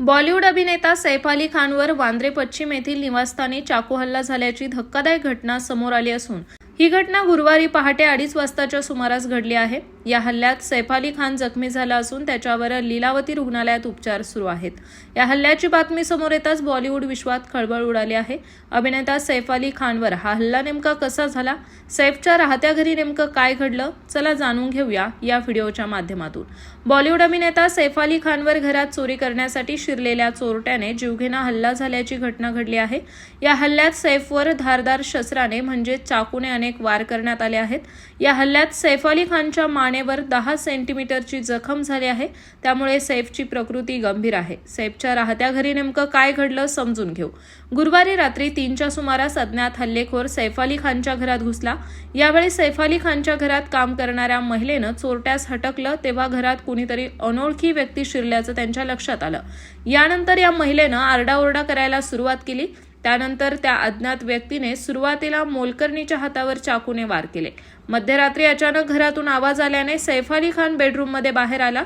बॉलिवूड अभिनेता सैफ अली खानवर वांद्रे पश्चिम येथील निवासस्थानी चाकू हल्ला झाल्याची धक्कादायक घटना समोर आली असून ही घटना गुरुवारी पहाटे अडीच वाजताच्या सुमारास घडली आहे. या हल्ल्यात सैफ अली खान जखमी झाला असून त्याच्यावर लीलावती रुग्णालयात उपचार सुरू आहेत. या हल्ल्याची बातमी समोर येताच बॉलिवूड विश्वात खळबळ उडाली आहे. अभिनेता सैफ अली खानवर हा हल्ला नेमका कसा झाला? सैफच्या राहत्या घरी नेमकं काय घडलं? चला जाणून घेऊया या व्हिडिओच्या माध्यमातून. बॉलिवूड अभिनेता सैफ अली खानवर घरात चोरी करण्यासाठी शिरलेल्या चोरट्याने जीवघेणा हल्ला झाल्याची घटना घडली आहे. या हल्ल्यात सैफवर धारदार शस्त्राने म्हणजे चाकूने अनेक वार करण्यात आले आहेत. या हल्ल्यात सैफ अली खानच्या मानेवर दहा सेंटीमीटरची जखम झाली आहे. त्यामुळे सैफची प्रकृती गंभीर आहे. सैफच्या राहत्या घरी नेमकं काय घडलं समजून घेऊ. गुरुवारी रात्री तीनच्या सुमारास अज्ञात हल्लेखोर सैफ अली खानच्या घरात घुसला. यावेळी सैफ अली खानच्या घरात काम करणाऱ्या महिलेनं चोरट्यास हटकलं तेव्हा घरात कुणीतरी अनोळखी व्यक्ती शिरल्याचं त्यांच्या लक्षात आलं. यानंतर या महिलेनं आरडाओरडा करायला सुरुवात केली. त्यानंतर त्या अज्ञात व्यक्तीने सुरुवातीला मोलकर्णीच्या हातावर चाकूने वार केले. मध्यरात्री अचानक घरातून आवाज आल्याने सैफ अली खान बेडरूममध्ये बाहेर आला.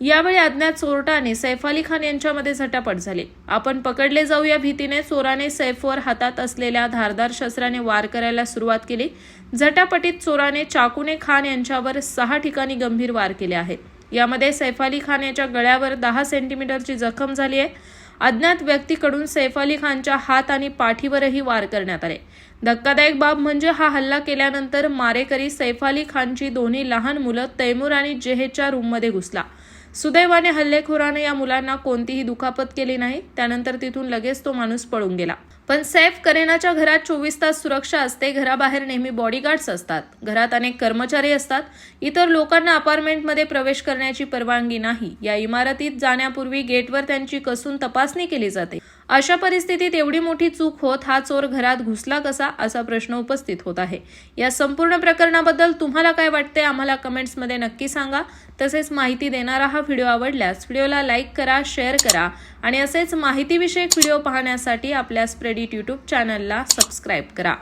यावेळी अज्ञात चोरटाने सैफ अली खान यांच्यामध्ये झटापट झाली. आपण पकडले जाऊ या भीतीने चोराने सैफवर हातात असलेल्या धारदार शस्त्राने वार करायला सुरुवात केली. झटापटीत चोराने चाकूने खान यांच्यावर सहा ठिकाणी गंभीर वार केले आहेत यामध्ये सैफ अली खान याच्या गळ्यावर दहा सेंटीमीटरची जखम झाली आहे. अज्ञात व्यक्तीकडून सैफ अली खानच्या हात आणि पाठीवरही वार करण्यात आले. धक्कादायक बाब म्हणजे हा हल्ला केल्यानंतर मारेकरी सैफ अली खानची दोन्ही लहान मुलं तैमूर आणि जेहेच्या रूममध्ये घुसला. सुदैवाने हल्लेखोराने या मुलांना कोणतीही दुखापत केली नाही. त्यानंतर तिथून लगेच तो माणूस पळून गेला. पण सैफ करेनाच्या घरात चोवीस तास सुरक्षा असते. घराबाहेर नेहमी बॉडीगार्ड्स असतात. घरात अनेक कर्मचारी असतात. इतर लोकांना अपार्टमेंटमध्ये प्रवेश करण्याची परवानगी नाही. या इमारतीत जाण्यापूर्वी गेटवर त्यांची कसून तपासणी केली जाते. अशा परिस्थितीत एवढी मोठी चूक होत हा चोर घरात घुसला कसा असा प्रश्न उपस्थित होत आहे. या संपूर्ण प्रकरणाबद्दल तुम्हाला काय वाटते आम्हाला कमेंट्समध्ये नक्की सांगा. तसेच माहिती देणारा हा व्हिडिओ आवडल्यास व्हिडिओला लाईक करा शेअर करा आणि असेच माहितीविषयक व्हिडिओ पाहण्यासाठी आपल्या स्प्रेडिट यूट्यूब चॅनलला सबस्क्राईब करा.